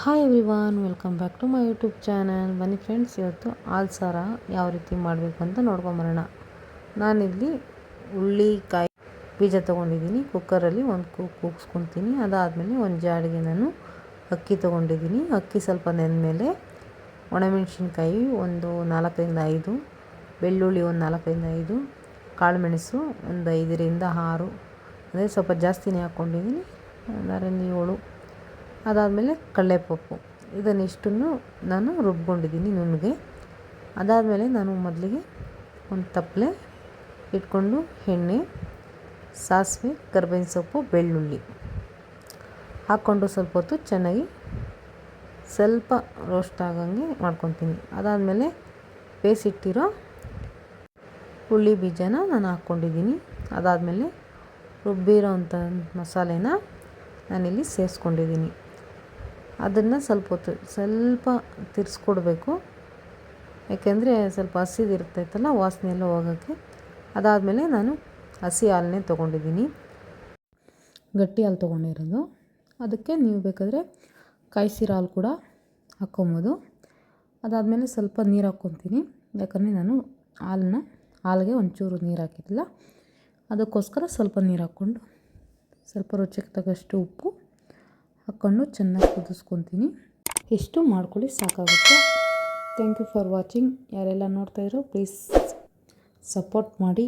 Hi everyone welcome back to my YouTube channel ಬನ್ನಿ friends ಇವತ್ತು ಆಲ್ಸಾರ ಸಾರ ಯಾವ ರೀತಿ ಮಾಡಬೇಕು ಅಂತ ನೋಡ್ಕೊಂಬರೋಣ ನಾನಿಲ್ಲಿ ಕಾಯಿ ಬೀಜ ತೊಗೊಂಡಿದ್ದೀನಿ. ಕುಕ್ಕರಲ್ಲಿ ಒಂದು ಕು ಕೂಗಿಸ್ಕೊತೀನಿ. ಅದಾದಮೇಲೆ ಒಂದು ಜಾಡಿಗೆ ನಾನು ಅಕ್ಕಿ ತೊಗೊಂಡಿದ್ದೀನಿ. ಅಕ್ಕಿ ಸ್ವಲ್ಪ ನೆಂದಮೇಲೆ ಒಣಮೆಣಸಿನ್ಕಾಯಿ ಒಂದು ನಾಲ್ಕರಿಂದ ಐದು, ಬೆಳ್ಳುಳ್ಳಿ ಒಂದು ನಾಲ್ಕರಿಂದ ಐದು, ಕಾಳುಮೆಣಸು ಒಂದು ಐದರಿಂದ ಆರು. ಅಂದರೆ ಸ್ವಲ್ಪ ಜಾಸ್ತಿನೇ ಹಾಕ್ಕೊಂಡಿದ್ದೀನಿ ಒಂದರಿಂದ ಏಳು. ಅದಾದಮೇಲೆ ಕಡಲೆಪಪ್ಪು. ಇದನ್ನಿಷ್ಟನ್ನು ನಾನು ರುಬ್ಕೊಂಡಿದ್ದೀನಿ ನುಣ್ಣಗೆ. ಅದಾದಮೇಲೆ ನಾನು ಮೊದಲಿಗೆ ಒಂದು ತಪ್ಪಲೆ ಇಟ್ಕೊಂಡು ಎಣ್ಣೆ, ಸಾಸಿವೆ, ಕರ್ಬೇವಿನ ಸೊಪ್ಪು, ಬೆಳ್ಳುಳ್ಳಿ ಹಾಕ್ಕೊಂಡು ಸ್ವಲ್ಪ ಹೊತ್ತು ಚೆನ್ನಾಗಿ ಸ್ವಲ್ಪ ರೋಸ್ಟ್ ಆಗಂಗೆ ಮಾಡ್ಕೊತೀನಿ. ಅದಾದಮೇಲೆ ಬೇಯಿಸಿಟ್ಟಿರೋ ಹುಳಿ ಬೀಜನ ನಾನು ಹಾಕ್ಕೊಂಡಿದ್ದೀನಿ. ಅದಾದಮೇಲೆ ರುಬ್ಬಿರೋ ಅಂಥ ಮಸಾಲೆನ ನಾನಿಲ್ಲಿ ಸೇರಿಸ್ಕೊಂಡಿದ್ದೀನಿ. ಅದನ್ನು ಸ್ವಲ್ಪ ಹೊತ್ತು, ಸ್ವಲ್ಪ ತಿರ್ಸ್ಕೊಡ್ಬೇಕು. ಯಾಕೆಂದರೆ ಸ್ವಲ್ಪ ಹಸಿದಿರ್ತೈತಲ್ಲ ವಾಸನೆ ಎಲ್ಲ ಹೋಗೋಕ್ಕೆ. ಅದಾದಮೇಲೆ ನಾನು ಹಸಿ ಹಾಲನ್ನೇ ತೊಗೊಂಡಿದ್ದೀನಿ. ಗಟ್ಟಿ ಹಾಲು ತೊಗೊಂಡಿರೋದು. ಅದಕ್ಕೆ ನೀವು ಬೇಕಾದರೆ ಕಾಯಿಸಿರೋ ಹಾಲು ಕೂಡ ಹಾಕ್ಕೊಬೋದು. ಅದಾದಮೇಲೆ ಸ್ವಲ್ಪ ನೀರು ಹಾಕ್ಕೊತೀನಿ. ಯಾಕಂದರೆ ನಾನು ಹಾಲನ್ನ ಹಾಲಿಗೆ ಒಂಚೂರು ನೀರು ಹಾಕಿದ್ದಿಲ್ಲ. ಅದಕ್ಕೋಸ್ಕರ ಸ್ವಲ್ಪ ನೀರು ಹಾಕ್ಕೊಂಡು ಸ್ವಲ್ಪ ರುಚಿಗೆ ತಗಷ್ಟು ಉಪ್ಪು ಹಾಕ್ಕೊಂಡು ಚೆನ್ನಾಗಿ ಕುದಿಸ್ಕೊತೀನಿ. ಎಷ್ಟು ಮಾಡ್ಕೊಳ್ಳಿ ಸಾಕಾಗುತ್ತೆ. ಥ್ಯಾಂಕ್ ಯು ಫಾರ್ ವಾಚಿಂಗ್ ಯಾರೆಲ್ಲ ನೋಡ್ತಾಯಿದ್ರು ಪ್ಲೀಸ್ ಸಪೋರ್ಟ್ ಮಾಡಿ.